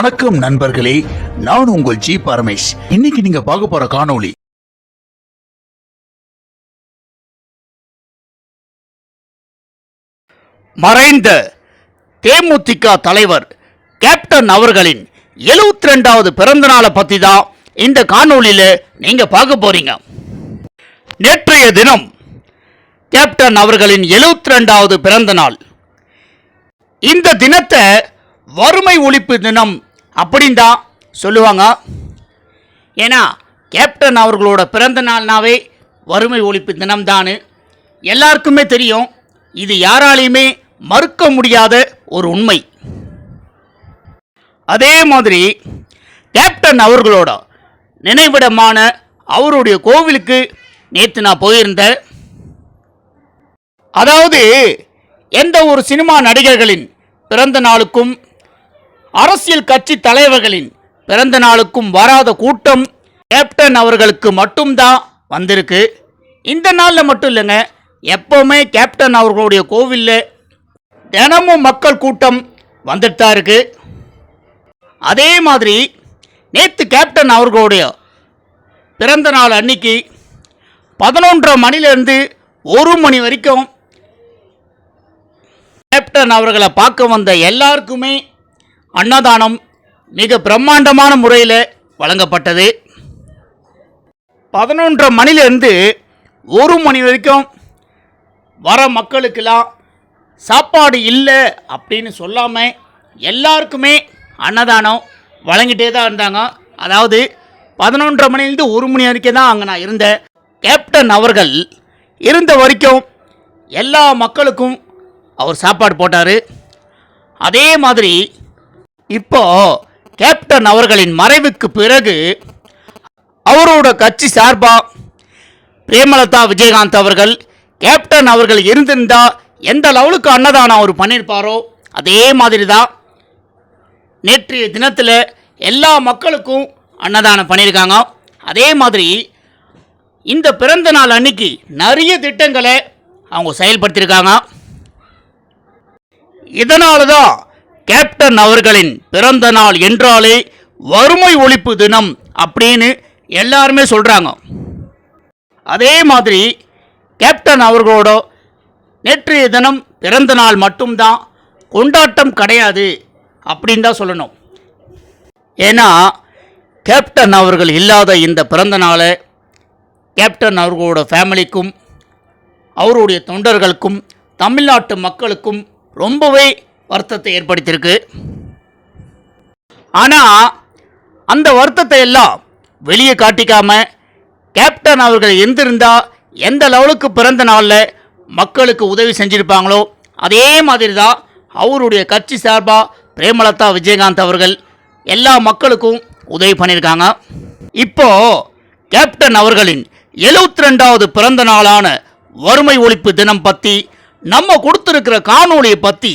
வணக்கம் நண்பர்களே நான் உங்கள் ஜி பரமேஷ். இன்னைக்கு நீங்க பார்க்க போற காணொளி மறைந்த தேமுதிக தலைவர் கேப்டன் அவர்களின் எழுபத்தி ரெண்டாவது பிறந்த நாளை பற்றி தான் இந்த காணொளியில் நீங்கள் பார்க்க போறீங்க. நேற்றைய தினம் கேப்டன் அவர்களின் எழுபத்தி ரெண்டாவது பிறந்த நாள் இந்த தினத்தை வறுமை ஒழிப்பு தினம் அப்படின்னு தான் சொல்லுவாங்க. ஏன்னா கேப்டன் அவர்களோட பிறந்த நாள்னாவே வறுமை ஒழிப்பு தினம்தான்னு எல்லாருக்குமே தெரியும். இது யாராலையுமே மறுக்க முடியாத ஒரு உண்மை. அதே மாதிரி கேப்டன் அவர்களோட நினைவிடமான அவருடைய கோவிலுக்கு நேற்று நான் போயிருந்தேன். அதாவது எந்த ஒரு சினிமா நடிகர்களின் பிறந்த நாளுக்கும் அரசியல் கட்சி தலைவர்களின் பிறந்த நாளுக்கும் வராத கூட்டம் கேப்டன் அவர்களுக்கு மட்டும்தான் வந்திருக்கு. இந்த நாளில் மட்டும் இல்லைங்க எப்போவுமே கேப்டன் அவர்களுடைய கோவிலில் தினமும் மக்கள் கூட்டம் வந்துட்டு தான் இருக்கு. அதே மாதிரி நேற்று கேப்டன் அவர்களுடைய பிறந்த நாள் அன்னைக்கு பதினொன்றரை மணிலேருந்து ஒரு மணி வரைக்கும் கேப்டன் அவர்களை பார்க்க வந்த எல்லாருக்குமே அன்னதானம் மிக பிரம்மாண்டமான முறையில் வழங்கப்பட்டது. பதினொன்றரை மணிலேருந்து ஒரு மணி வரைக்கும் வர மக்களுக்கெல்லாம் சாப்பாடு இல்லை அப்படின்னு சொல்லாமல் எல்லாருக்குமே அன்னதானம் வழங்கிட்டே தான் இருந்தாங்க. அதாவது பதினொன்றரை மணிலேருந்து ஒரு மணி வரைக்கும் தான் அங்கே நான் இருந்தேன். கேப்டன் அவர்கள் இருந்த வரைக்கும் எல்லா மக்களுக்கும் அவர் சாப்பாடு போட்டார். அதே மாதிரி இப்போ கேப்டன் அவர்களின் மறைவுக்கு பிறகு அவரோட கட்சி சார்பா பிரேமலதா விஜயகாந்த் அவர்கள் கேப்டன் அவர்கள் இருந்திருந்தா எந்த லெவலுக்கு அன்னதானம் அவர் பண்ணியிருப்பாரோ அதே மாதிரி தான் நேற்றைய தினத்தில் எல்லா மக்களுக்கும் அன்னதானம் பண்ணியிருக்காங்க அதே மாதிரி இந்த பிறந்த நாள் அன்னைக்கு நிறைய திட்டங்களை அவங்க செயல்படுத்தியிருக்காங்க இதனால தான் கேப்டன் அவர்களின் பிறந்த நாள் என்றாலே வறுமை ஒழிப்பு தினம் அப்படின்னு எல்லாருமே சொல்கிறாங்க அதே மாதிரி கேப்டன் அவர்களோட நேற்றைய தினம் பிறந்த நாள் மட்டும்தான் கொண்டாட்டம் கிடையாது அப்படின்னு தான் சொல்லணும். ஏன்னா கேப்டன் அவர்கள் இல்லாத இந்த பிறந்த நாளை கேப்டன் அவர்களோட ஃபேமிலிக்கும் அவருடைய தொண்டர்களுக்கும் தமிழ்நாட்டு மக்களுக்கும் ரொம்பவே வருத்தத்தை ஏற்படுத்தியிருக்கு. ஆனால் அந்த வருத்தத்தை எல்லாம் வெளியே காட்டிக்காம கேப்டன் அவர்கள் எந்திருந்தா எந்த லெவலுக்கு பிறந்த நாளில் மக்களுக்கு உதவி செஞ்சுருப்பாங்களோ அதே மாதிரி தான் அவருடைய கட்சி சார்பாக பிரேமலதா விஜயகாந்த் அவர்கள் எல்லா மக்களுக்கும் உதவி பண்ணியிருக்காங்க. இப்போ கேப்டன் அவர்களின் எழுபத்தி ரெண்டாவது பிறந்த நாளான வறுமை ஒழிப்பு தினம் பற்றி நம்ம கொடுத்துருக்கிற காணொலியை பற்றி